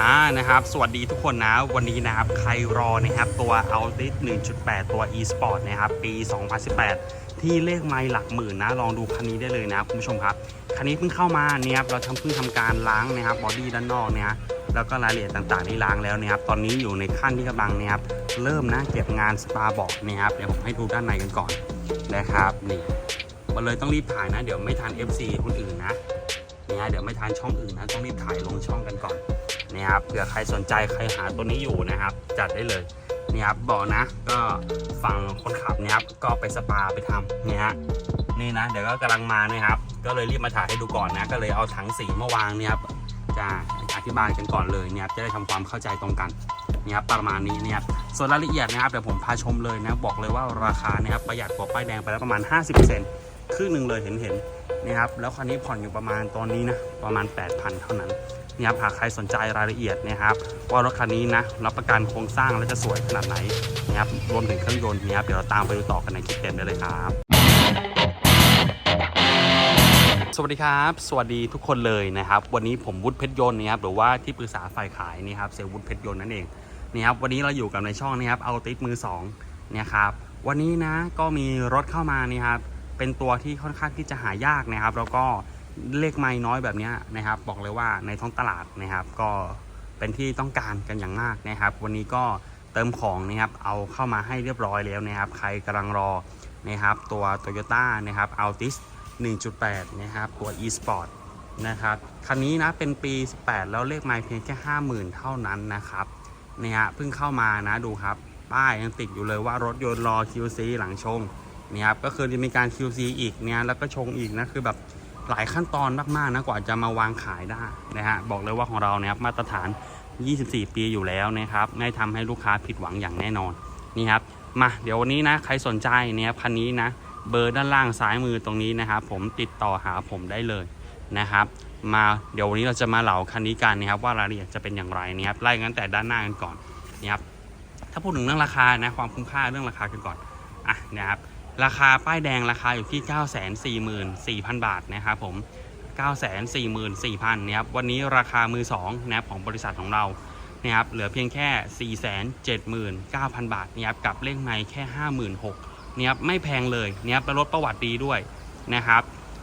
อ่านะครับ สวัสดีทุกคนนะ วันนี้นะครับ ใครรอนะครับ ตัว Altis 1.8 ตัว e-sport นะครับ ปี 2018 ที่เลขไมล์หลักหมื่นนะ ลองดูคันนี้ได้เลยนะครับคุณผู้ชมครับ คันนี้เพิ่งเข้ามาเนี่ยครับ เราทำเพิ่งทำการล้างนะครับ บอดี้ด้านนอกเนี่ยแล้วก็รายละเอียดต่างๆที่ล้างแล้วนะครับ ตอนนี้อยู่ในขั้นที่กำลังเนี่ยครับ เริ่มนะเก็บงานสปาบอกนะครับ เดี๋ยวผมให้ดูด้านในกันก่อนนะครับ นี่มันเลยต้องรีบถ่ายนะ เดี๋ยวไม่ทัน FC คนอื่นนะ นี่ฮะเดี๋ยวไม่ทานช่องอื่นนะต้องรีบถ่ายลงช่องกันก่อนนะครับเผื่อใครสนใจใครหาตัวนี้อยู่นะครับ จัดได้เลยนี่ครับบอกนะ ก็ฝั่งคนขับเนี่ยครับก็ไปสปาไปทำเนี่ยฮะนี่นะ เดี๋ยวก็กำลังมานะครับ ก็เลยรีบมาถ่ายให้ดูก่อนนะ ก็เลยเอาถังสีมาวางเนี่ยครับจะอธิบายกันก่อนเลยเนี่ยครับจะได้ทำความเข้าใจตรงกันเนี่ยครับประมาณนี้เนี่ยครับส่วนรายละเอียดนะครับเดี๋ยวผมพาชมเลยนะบอกเลยว่าราคาเนี่ยครับประหยัดกว่าป้ายแดงไปแล้วประมาณ 50% ครึ่งหนึ่งเลยเห็นเห็นนะครับแล้วคันนี้ผ่อนอยู่ประมาณตอนนี้นะประมาณ 8,000 เท่านั้นนี่ครับหากใครสนใจรายละเอียดนะครับว่ารถคันนี้นะรับประกันโครงสร้างและจะสวยขนาดไหนนะครับรวมถึงเครื่องยนต์นะครับเดี๋ยวเราตามไปดูต่อกันในคลิปเต็มได้เลยครับสวัสดีครับ สวัสดีทุกคนเลยนะครับ วันนี้ผมวุฒิเพชรยนต์นะครับหรือว่าที่ปรึกษาฝ่ายขายนี่ครับเซลล์วุฒิเพชรยนต์นั่นเองนี่ครับวันนี้เราอยู่กับในช่องนี้ครับเอาติดมือสองเนี่ยครับวันนี้นะก็มีรถเข้ามานี่ครับ เป็นตัวที่ค่อนข้างที่จะหายากนะครับ แล้วก็เลขไม่น้อยแบบนี้นะครับ บอกเลยว่าในท้องตลาดนะครับ ก็เป็นที่ต้องการกันอย่างมากนะครับ วันนี้ก็เติมของนะครับเอาเข้ามาให้เรียบร้อยแล้วนะครับ ใครกำลังรอนะครับ ตัว Toyota นะครับ Altis 1.8 นะครับ ตัว e-sport นะครับคันนี้นะเป็นปี 18 แล้วเลขไมล์เพียงแค่ 50,000 เท่านั้นนะครับเนี่ยฮะเพิ่งเข้ามานะดูครับ ป้ายยังติดอยู่เลยว่ารถยนต์รอ QC หลังชง เนี่ยครับก็คือจะมีการ QC อีกเนี่ยแล้วก็ชงอีกนะคือแบบหลายขั้นตอนมากๆนะกว่าจะมาวางขายได้นะฮะบอกเลยว่าของเราเนี่ยครับมาตรฐาน 24 ปีอยู่แล้วนะครับไม่ทำให้ลูกค้าผิดหวังอย่างแน่นอนนี่ครับมาเดี๋ยววันนี้นะใครสนใจเนี่ยครับคันนี้นะเบอร์ด้านล่างซ้ายมือตรงนี้นะครับผมติดต่อหาผมได้เลยนะครับ มาเดี๋ยววันนี้เราจะมาเหลาคันนี้กันนะครับว่ารายละเอียดจะเป็นอย่างไรนะครับไล่กันแต่ด้านหน้ากันก่อนนะครับถ้าพูดถึงเรื่องราคานะความคุ้มค่าเรื่องราคากันก่อนอะนะครับ ราคาป้ายแดงราคาอยู่ที่ 944,000 บาทนะครับผม 944,000นะครับวันนี้ราคามือ2นะครับของบริษัทของเรานะครับเหลือเพียงแค่ 479,000 บาทนะครับกับเลขในแค่ 56,000นะครับไม่แพงเลยนะครับละลดประวัติดีด้วยนะครับ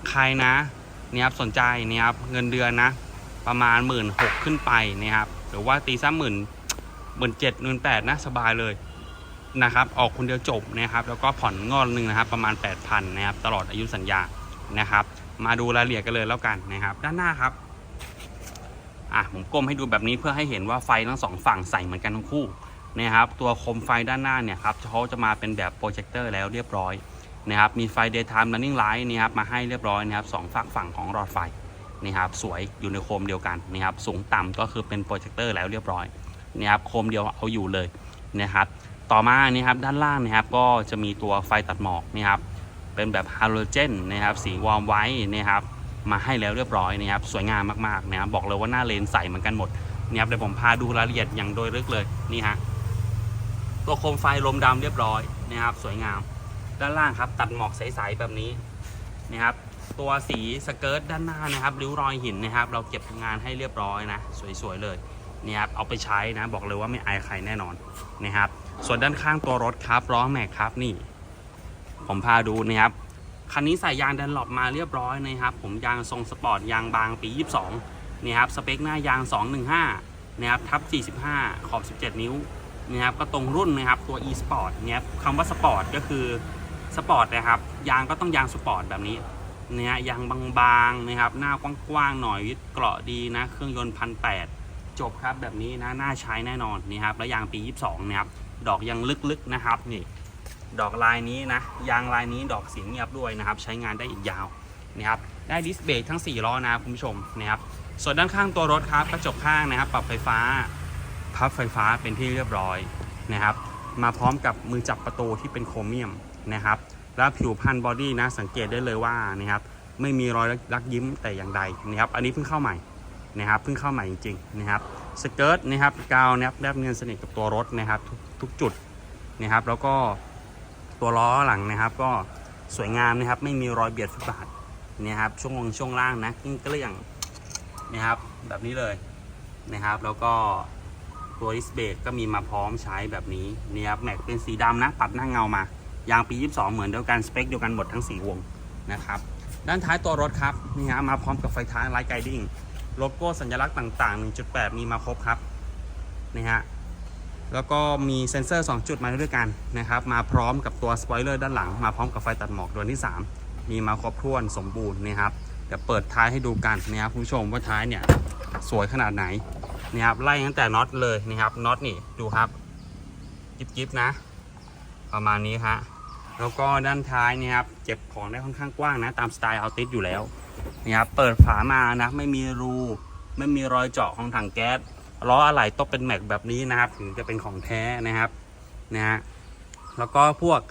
ใครนะนะครับสนใจนะครับเงินเดือนนะประมาณ 1 6ื่นขึ้นไปนะครับหรือว่าตีซ้ำหมื่นหมื่นเจ็ดหมื่นแปดนะสบายเลย นะครับ ออกคนเดียวจบนะครับ แล้วก็ผ่อนงอนหนึ่งนะครับ ประมาณ 8,000นะครับ ตลอดอายุสัญญานะครับ มาดูรายละเอียดกันเลยแล้วกันนะครับ ด้านหน้าครับอะผมก้มให้ดูแบบนี้เพื่อให้เห็นว่าไฟทั้งสองฝั่งใส่เหมือนกันทั้งคู่นะครับตัวโคมไฟด้านหน้าเนี่ยครับเขาจะมาเป็นแบบโปรเจคเตอร์แล้วเรียบร้อยนะครับมีไฟ daytime running light นะครับมาให้เรียบร้อยนะครับสองฝั่งฝั่งของหลอดไฟนี่ครับสวยอยู่ในโคมเดียวกันนะครับสูงต่ำก็คือเป็นโปรเจคเตอร์แล้วเรียบร้อยนะครับโคมเดียวเอาอยู่เลยนะครับ ต่อมานี่ครับด้านล่างนะครับก็จะมีตัวไฟตัดหมอกนี่ครับเป็นแบบฮาโลเจนนะครับสีวอร์มไว้นะครับมาให้แล้วเรียบร้อยนะครับสวยงามมากๆนะครับบอกเลยว่าหน้าเลนใสเหมือนกันหมดนี่ครับเดี๋ยวผมพาดูรายละเอียดอย่างโดยลึกเลยนี่ฮะตัวโคมไฟลมดำเรียบร้อยนะครับสวยงาม ด้านล่างครับตัดหมอกใสๆแบบนี้นะครับตัวสีสเกิร์ตด้านหน้านะครับริ้วรอยหินนะครับ เราเก็บงานให้เรียบร้อยนะ สวยๆเลยนี่ครับเอาไปใช้นะบอกเลยว่าไม่อายใครแน่นอนนะครับ ส่วนด้านข้างตัวรถครับล้อแม็กครับนี่ ผมพาดูนะครับคันนี้ใส่ยางดันหลบมาเรียบร้อยนะครับ ผมยางทรงสปอร์ตยางบางปี 22นี่ครับสเปคหน้ายาง 215นะครับทับ 45 ขอบ 17 นิ้วนะครับก็ตรงรุ่นนะครับตัว e sport เนี่ยคำว่าสปอร์ตก็คือสปอร์ตนะครับยางก็ต้องยางสปอร์ตแบบนี้เนี่ยยางบางๆนะครับหน้ากว้างๆหน่อยยึดเกราะดีนะ เครื่องยนต์พันแจบครับแบบนี้นะน่าใช้แน่นอนนี่ครับแล้วยางปี 22นะครับ ดอกยังลึกๆนะครับนี่ดอกลายนี้นะยางลายนี้ดอกเสียงเงียบด้วยนะครับ ใช้งานได้อีกยาวนะครับได้ดิสเบรกทั้ง 4 ล้อนะคุณผู้ชมนะครับส่วนด้านข้างตัวรถครับกระจกข้างนะครับ ปรับไฟฟ้า พับไฟฟ้าเป็นที่เรียบร้อยนะครับ มาพร้อมกับมือจับประตูที่เป็นโครเมียมนะครับ แล้วผิวพันธ์บอดี้นะสังเกตได้เลยว่านะครับไม่มีรอยรักยิ้มแต่อย่างใดนะครับ อันนี้เพิ่งเข้าใหม่นะครับเพิ่งเข้าใหม่จริงๆนะครับ สเกิร์ตนะครับกาวแนบแนบเนียนสนิทกับตัวรถนะครับทุกทุกจุดนะครับ แล้วก็ตัวล้อหลังนะครับ ก็สวยงามนะครับ ไม่มีรอยเบียดฟุตบาทนะครับช่วงลงช่วงล่างนะกิ้งเกลี้ยงนะครับแบบนี้เลยนะครับ แล้วก็ตัวดิสเบรกก็มีมาพร้อมใช้แบบนี้นี่ครับแม็กเป็นสีดำนะปัดหน้าเงามายางปี 22 เหมือนเดียวกันสเปคเดียวกันหมดทั้ง 4 วงนะครับ ด้านท้ายตัวรถครับนี่ฮะมาพร้อมกับไฟท้ายไลท์ไกดิ้ง โลโก้สัญลักษณ์ต่าง ๆ 1.8 มีมาครบครับนี่ฮะแล้วก็มีเซ็นเซอร์ 2 จุดมาด้วยกันนะครับ มาพร้อมกับตัวสปอยเลอร์ด้านหลัง มาพร้อมกับไฟตัดหมอกดวงที่ 3 มีมาครบถ้วนสมบูรณ์นะครับ เดี๋ยวเปิดท้ายให้ดูกันนะครับคุณผู้ชมว่าท้ายเนี่ยสวยขนาดไหนนะครับไล่ตั้งแต่น็อตเลยนะครับน็อตนี่ดูครับจิ๊บๆนะ ประมาณนี้ฮะแล้วก็ด้านท้ายเนี่ยครับเก็บของได้ค่อนข้างกว้างนะ ตามสไตล์เอาติสอยู่แล้ว นี่ครับเปิดฝามานะ ไม่มีรู ไม่มีรอยเจาะของถังแก๊สล้ออะไหล่ต้องเป็นแม็กแบบนี้นะครับ ถึงจะเป็นของแท้นะครับนะฮะแล้วก็พวก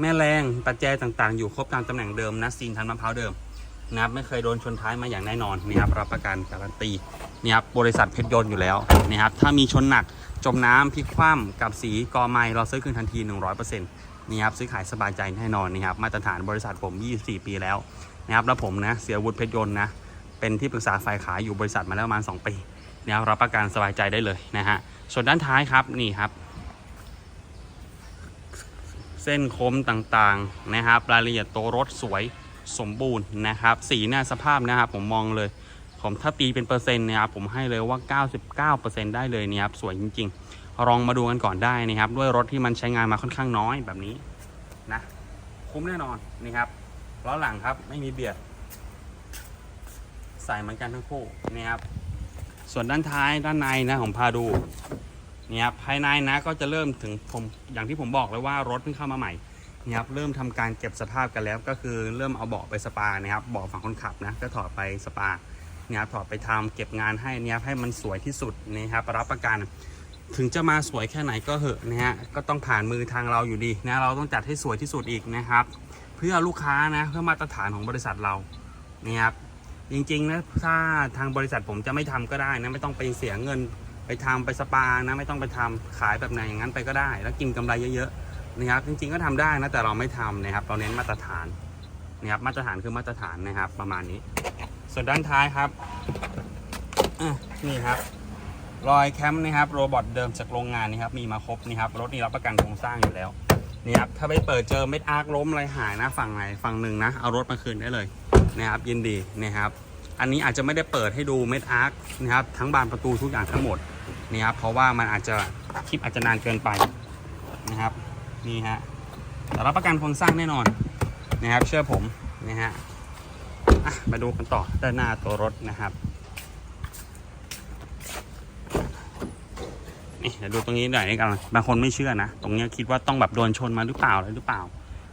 แม่แรงปัจแจต่างๆ อยู่ครบตามตำแหน่งเดิมนะซีนทันมะพร้าวเดิมนะครับไม่เคยโดนชนท้ายมาอย่างแน่นอนนี่ครับรับประกันการันตีนี่ครับบริษัทเพชรยนต์อยู่แล้วนะครับถ้ามีชนหนักจมน้ำพลิกคว่ำกับสีกอไม้เราซื้อคืนทันที 100%นี่ครับซื้อขายสบายใจแน่นอนนี่ครับมาตรฐานบริษัทผม 24 ปีแล้ว นะครับแล้วผมนะเสียวุฒิเพชรยนต์นะเป็นที่ปรึกษาฝ่ายขายอยู่บริษัทมาแล้วประมาณ 2 ปีนะครับรับประกันสบายใจได้เลยนะฮะส่วนด้านท้ายครับนี่ครับ เส้นคมต่างๆนะครับ รายละเอียดตัวรถสวยสมบูรณ์นะครับ สีหน้าสภาพนะครับผมมองเลย ผมถ้าตีเป็นเปอร์เซ็นต์นะครับผมให้เลยว่า 99%ได้เลยเนี่ยครับสวยจริง ๆ ลองมาดูกันก่อนได้นะครับ ด้วยรถที่มันใช้งานมาค่อนข้างน้อยแบบนี้นะคุ้มแน่นอนนี่ครับ ล้อหลังครับไม่มีเบียด ใส่เหมือนกันทั้งคู่นี่ครับ ส่วนด้านท้ายด้านในนะผมพาดูนี่ครับภายในนะก็จะเริ่มถึงผมอย่างที่ผมบอกเลยว่ารถเพิ่งเข้ามาใหม่นี่ครับเริ่มทำการเก็บสภาพกันแล้ว ก็คือเริ่มเอาเบาะไปสปานะครับเบาะฝั่งคนขับนะก็ถอดไปสปาเนี่ยครับถอดไปทำเก็บงานให้เนี่ยให้มันสวยที่สุดนะครับรับประกันถึงจะมาสวยแค่ไหนก็เหอะนะฮะก็ต้องผ่านมือทางเราอยู่ดีนะเราต้องจัดให้สวยที่สุดอีกนะครับ พื่อลูกค้านะเพื่อมาตรฐานของบริษัทเรานี่ครับจริงๆนะถ้าทางบริษัทผมจะไม่ทำก็ได้นะไม่ต้องไปเสียเงินไปทำไปสปานะไม่ต้องไปทำขายแบบไหนอย่างนั้นไปก็ได้ แล้วกินกำไรเยอะๆนะครับ จริงๆก็ทำได้นะแต่เราไม่ทำนะครับ เราเน้นมาตรฐานนะครับมาตรฐานคือมาตรฐานนะครับ ประมาณนี้ ส่วนด้านท้ายครับนี่ครับรอยแคมป์นะครับโรบอทเดิมจากโรงงานนี่ครับมีมาครบนี่ครับรถนี่รับประกันโครงสร้างอยู่แล้ว นี่ครับถ้าไปเปิดเจอเม็ดอาร์คล้มอะไรหายนะฝั่งไหนฝั่งหนึ่งนะเอารถมาคืนได้เลยนะครับยินดีนะครับ อันนี้อาจจะไม่ได้เปิดให้ดูเม็ดอาร์คนะครับทั้งบานประตูทุกอย่างทั้งหมดนี่ครับเพราะว่ามันอาจจะคลิปอาจจะนานเกินไปนะครับนี่ฮะแต่รับประกันโครงสร้างแน่นอนนะครับเชื่อผมนะฮะมาดูกันต่อด้านหน้าตัวรถนะครับนี่เดี๋ยวดูตรงนี้หน่อยกันบางคนไม่เชื่อนะ ตรงนี้คิดว่าต้องแบบโดนชนมาหรือเปล่าอะไรหรือเปล่า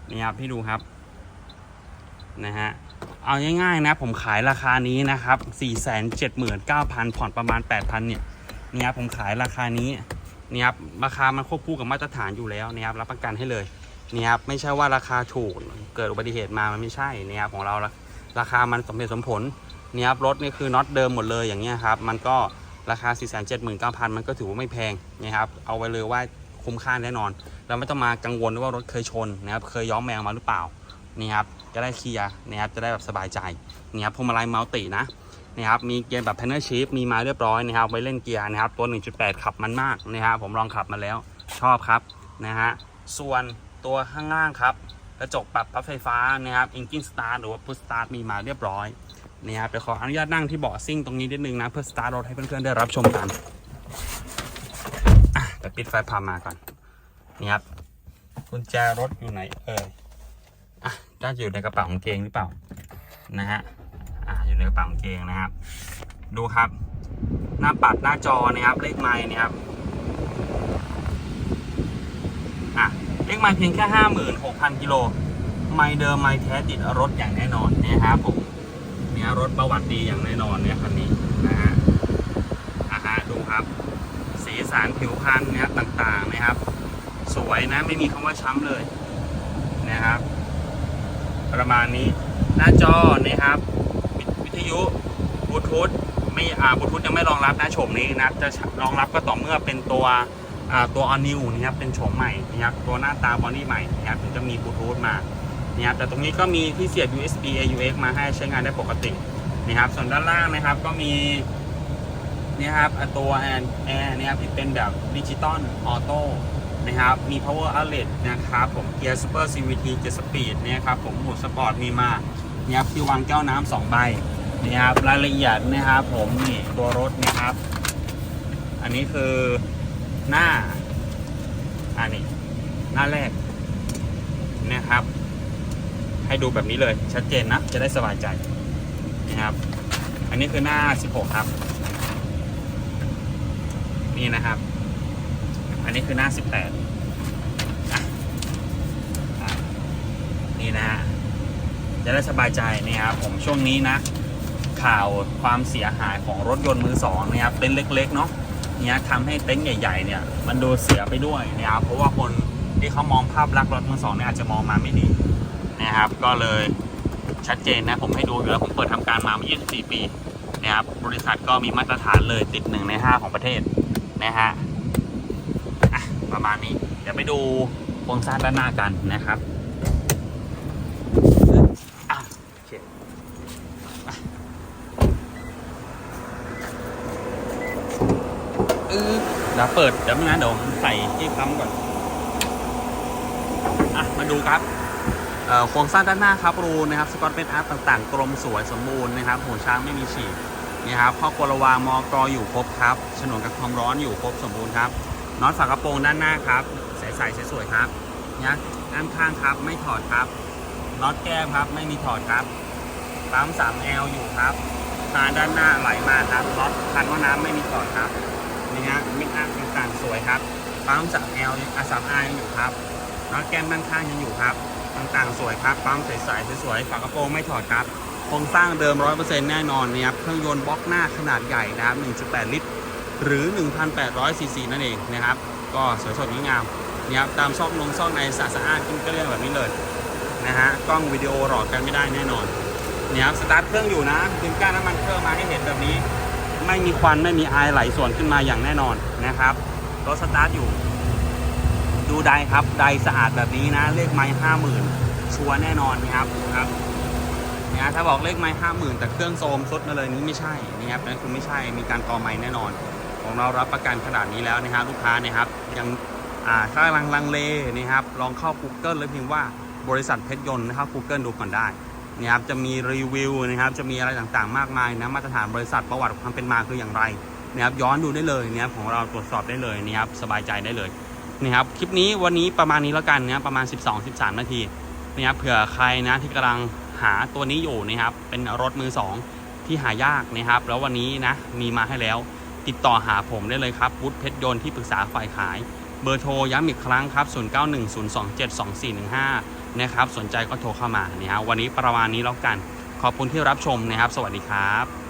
นี่ครับให้ดูครับ นะฮะ เอาง่ายๆนะ ผมขายราคานี้นะครับ 4 7 9 0 0 0 ผ่อนประมาณ 8,000 เนี่ย นี่ครับผมขายราคานี้ นี่ครับ ราคามันควบคู่กับมาตรฐานอยู่แล้วนะครับ รับประกันให้เลย นี่ครับ ไม่ใช่ว่าราคาถูก เกิดอุบัติเหตุมา มันไม่ใช่นี่ครับของเราละราคามันสมเหตุสมผลเนี่ยครับ รถนี่คือน็อตเดิมหมดเลยอย่างเงี้ยครับ มันก็ ราคา 4 7 9 0 0 0 มันก็ถือว่าไม่แพงนะครับ เอาไว้เลยว่าคุ้มค่าแน่นอน เราไม่ต้องมากังวลว่ารถเคยชนนะครับ เคยย้อมแมวมาหรือเปล่า นี่ครับ จะได้เคลียร์นะครับ จะได้แบบสบายใจ นี่ครับพวงมาลัยมัลตินะนี่ครับ มีเกียร์แบบ p a n n e l shift มีมาเรียบร้อยนะครับ ไว้เล่นเกียร์นะครับ ตัว 1.8 ขับมันมากนะครับ ผมลองขับมาแล้ว ชอบครับนะฮะ ส่วนตัวข้างล่างครับ กระจกปรับพับไฟฟ้านะครับ Engine Start หรือว่า Push Start มีมาเรียบร้อย นี่ครับเดี๋ยวขออนุญาตนั่งที่เบาะซิ่งตรงนี้นิดนึงนะ เพื่อสตาร์ทรถให้เพื่อนๆได้รับชมกันอะเดี๋ยวปิดไฟพามาก่อนนี่ครับกุญแจรถอยู่ไหนเอ่ยอะน่าจะอยู่ในกระเป๋ากางเกงหรือเปล่านะฮะอะอยู่ในกระเป๋ากางเกงนะครับ ดูครับ หน้าปัดหน้าจอนะครับเลขไม้นะครับอะเลขไม้เพียงแค่ห้าหมื่นหกพันกิโลไม่เดิมไม่แท้ติดรถอย่างแน่นอนนะครับผม เนี่ยรถประวัติดีอย่างแน่นอนเนี่ยคันนี้นะฮะอ่าฮะดูครับ สีสันผิวพรรณเนี่ยต่างๆนะครับ สวยนะไม่มีคำว่าช้ำเลยนะครับ ประมาณนี้หน้าจอนะครับ วิทยุบลูทูธไม่อ่าบลูทูธยังไม่รองรับนะโฉมนี้นะจะรองรับก็ต่อเมื่อเป็นตัวอ่าตัว all new นะครับเป็นโฉมใหม่นะครับตัวหน้าตาบอดี้ใหม่นะครับถึงจะมีบลูทูธมา นะครับแต่ตรงนี้ก็มีที่เสียบ USB AUX มาให้ใช้งานได้ปกตินะครับส่วนด้านล่างนะครับก็มีเนี่ยครับตัวแอนแอร์เนี่ยครับที่เป็นแบบดิจิตอลออโต้นะครับมี power outlet นะครับผมเกียร์ super CVT 7 speed เนี่ยครับผมหมวดสปอร์ตมีมาเนี่ยครับที่วางแก้วน้ำสองใบนี่ครับรายละเอียดนะครับผมนี่ตัวรถนะครับ อันนี้คือหน้าอันนี้หน้าแรกนะครับ ให้ดูแบบนี้เลยชัดเจนนะ จะได้สบายใจนะครับ อันนี้คือหน้า 16 ครับ นี่นะครับ อันนี้คือหน้า 18 นี่นะฮะจะได้สบายใจนะครับผมช่วงนี้นะ ข่าวความเสียหายของรถยนต์มือสองนะครับเต็นท์เล็ก ๆ เนาะเนี่ยทำให้เต็นท์ใหญ่ ๆ เนี่ยมันดูเสียไปด้วยนะครับเพราะว่าคนที่เขามองภาพลักษณ์รถมือสองเนี่ยอาจจะมองมาไม่ดี นะครับ ก็เลยชัดเจนนะผมให้ดูอยู่แล้วผมเปิดทำการมามา 24 ปีนะครับบริษัทก็มีมาตรฐานเลยติดหนึ่งใน 5 ของประเทศนะฮะประมาณนี้เดี๋ยวไปดูโครงสร้างด้านหน้ากันนะครับอะโอเคเออเดี๋ยวเปิดเดี๋ยวไม่งั้นเดี๋ยวใส่ที่ค้ำก่อน อะ มาดูครับ โครงสร้างด้านหน้าครับรูนะครับสกอตเป็นอาร์ตต่างๆ กลมสวยสมบูรณ์นะครับหัวช้างไม่มีฉีกนี่ครับข้อกลวางมอกรอยู่ครบครับฉนวนกับความร้อนอยู่ครบสมบูรณ์ครับน็อตฝากระโปรงด้านหน้าครับใสๆสวยๆครับเนี่ยด้านข้างครับไม่ถอดครับน็อตแก้มครับไม่มีถอดครับปั๊ม 3L อยู่ครับคานด้านหน้าไหลมาครับน็อตคันว่าน้ำไม่มีถอดครับนี่ฮะมิกอัพต่างๆสวยครับปั๊ม 3L อะ 3R ยังอยู่ครับน็อตแก้มด้านข้างยังอยู่ครับ ต่างๆ สวยครับ ปั๊มใสๆสวยๆฝากระโปรงไม่ถอดครับ โครงสร้างเดิม 100%แน่นอนนะครับ เครื่องยนต์บล็อกหน้าขนาดใหญ่นะครับ 1.8 ลิตร หรือ 1,800 ซีซีนั่นเองนะครับ ก็สวยสดงดงามนี่ครับ ตามซอกนงซอกในสะอาดสะอาดกินเกลี้ยงแบบนี้เลยนะฮะ กล้องวิดีโอหลอกกันไม่ได้แน่นอนเนี่ยครับ สตาร์ทเครื่องอยู่นะดึงก้านน้ำมันเครื่องมาให้เห็นแบบนี้ ไม่มีควันไม่มีไอไหลส่วนขึ้นมาอย่างแน่นอนนะครับ รถสตาร์ทอยู่ ดูไดครับไดสะอาดแบบนี้นะ เลขไม้ห้าหมื่นชัวร์แน่นอนนะครับครับเนี่ยถ้าบอกเลขไม้ห้าหมื่นแต่เครื่องโซมซุดมาเลยนี่ไม่ใช่นะครับนั่นคือไม่ใช่มีการต่อไม้แน่นอน ของเรารับประกันขนาดนี้แล้วนะครับลูกค้านะครับยังอ่าถ้ากำลังลังเลนะครับลองเข้า Google แล้วพิมพ์ว่าบริษัทเพชรยนต์นะครับ Google ดูก่อนได้นะครับจะมีรีวิวนะครับจะมีอะไรต่างๆ มากมายนะมาตรฐานบริษัทประวัติความเป็นมาคืออย่างไรนะครับย้อนดูได้เลยนะครับของเราตรวจสอบได้เลยนะครับสบายใจได้เลย นะครับคลิปนี้วันนี้ประมาณนี้แล้วกันนะรประมาณ 12-13 นาทีนะครับเผื่อใครนะที่กำลังหาตัวนี้อยู่นะครับเป็นรถมือ 2 ที่หายากนะครับ แล้ววันนี้นะมีมาให้แล้วติดต่อหาผมได้เลยครับวุฒิเพชรยนต์ที่ปรึกษาฝ่ายขาย เบอร์โทรย้ำอีกครั้งครับ 0910272415 นะครับ สนใจก็โทรเข้ามานะครับวันนี้ประมาณนี้แล้วกัน ขอบคุณที่รับชมนะครับ สวัสดีครับ